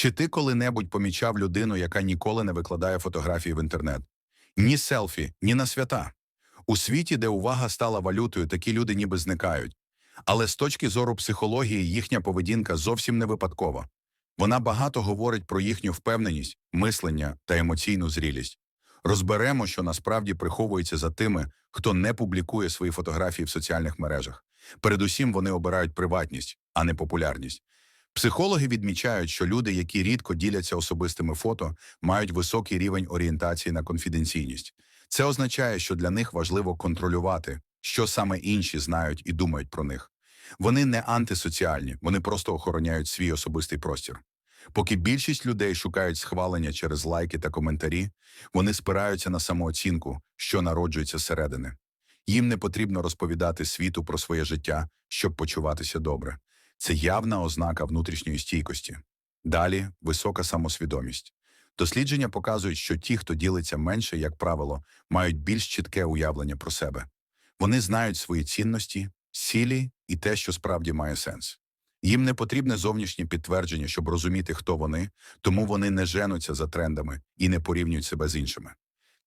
Чи ти коли-небудь помічав людину, яка ніколи не викладає фотографії в інтернет? Ні селфі, ні на свята. У світі, де увага стала валютою, такі люди ніби зникають. Але з точки зору психології їхня поведінка зовсім не випадкова. Вона багато говорить про їхню впевненість, мислення та емоційну зрілість. Розберемо, що насправді приховується за тими, хто не публікує свої фотографії в соціальних мережах. Передусім вони обирають приватність, а не популярність. Психологи відмічають, що люди, які рідко діляться особистими фото, мають високий рівень орієнтації на конфіденційність. Це означає, що для них важливо контролювати, що саме інші знають і думають про них. Вони не антисоціальні, вони просто охороняють свій особистий простір. Поки більшість людей шукають схвалення через лайки та коментарі, вони спираються на самооцінку, що народжується зсередини. Їм не потрібно розповідати світу про своє життя, щоб почуватися добре. Це явна ознака внутрішньої стійкості. Далі висока самосвідомість. Дослідження показують, що ті, хто ділиться менше, як правило, мають більш чітке уявлення про себе. Вони знають свої цінності, цілі і те, що справді має сенс. Їм не потрібне зовнішнє підтвердження, щоб розуміти, хто вони, тому вони не женуться за трендами і не порівнюють себе з іншими.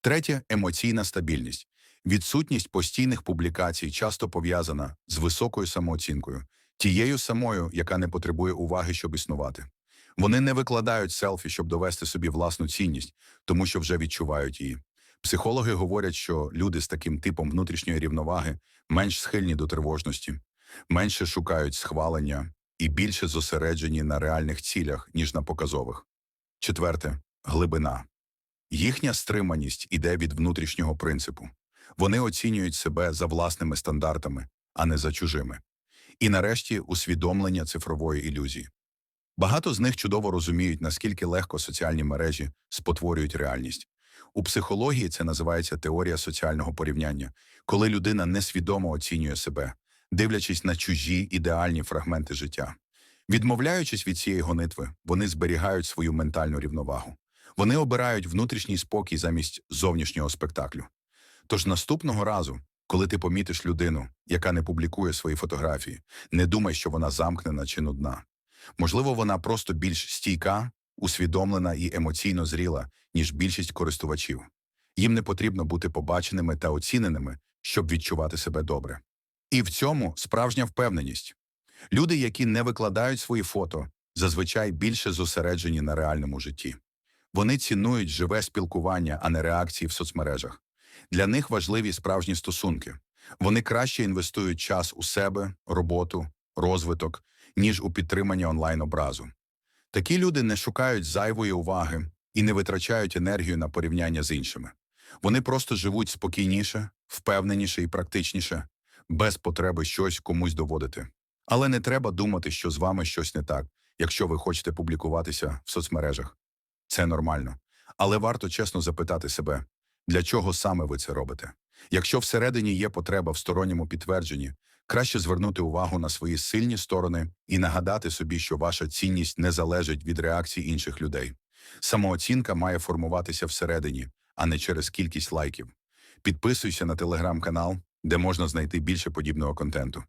Третє емоційна стабільність. Відсутність постійних публікацій часто пов'язана з високою самооцінкою, тією самою, яка не потребує уваги, щоб існувати. Вони не викладають селфі, щоб довести собі власну цінність, тому що вже відчувають її. Психологи говорять, що люди з таким типом внутрішньої рівноваги менш схильні до тривожності, менше шукають схвалення і більше зосереджені на реальних цілях, ніж на показових. Четверте глибина. Їхня стриманість іде від внутрішнього принципу. Вони оцінюють себе за власними стандартами, а не за чужими. І нарешті усвідомлення цифрової ілюзії. Багато з них чудово розуміють, наскільки легко соціальні мережі спотворюють реальність. У психології це називається теорія соціального порівняння, коли людина несвідомо оцінює себе, дивлячись на чужі ідеальні фрагменти життя. Відмовляючись від цієї гонитви, вони зберігають свою ментальну рівновагу. Вони обирають внутрішній спокій замість зовнішнього спектаклю. Тож наступного разу, коли ти помітиш людину, яка не публікує свої фотографії, не думай, що вона замкнена чи нудна. Можливо, вона просто більш стійка, усвідомлена і емоційно зріла, ніж більшість користувачів. Їм не потрібно бути побаченими та оціненими, щоб відчувати себе добре. І в цьому справжня впевненість. Люди, які не викладають свої фото, зазвичай більше зосереджені на реальному житті. Вони цінують живе спілкування, а не реакції в соцмережах. Для них важливі справжні стосунки. Вони краще інвестують час у себе, роботу, розвиток, ніж у підтримання онлайн-образу. Такі люди не шукають зайвої уваги і не витрачають енергію на порівняння з іншими. Вони просто живуть спокійніше, впевненіше і практичніше, без потреби щось комусь доводити. Але не треба думати, що з вами щось не так, якщо ви хочете публікуватися в соцмережах. Це нормально. Але варто чесно запитати себе, для чого саме ви це робите. Якщо всередині є потреба в сторонньому підтвердженні, краще звернути увагу на свої сильні сторони і нагадати собі, що ваша цінність не залежить від реакцій інших людей. Самооцінка має формуватися всередині, а не через кількість лайків. Підписуйся на телеграм-канал, де можна знайти більше подібного контенту.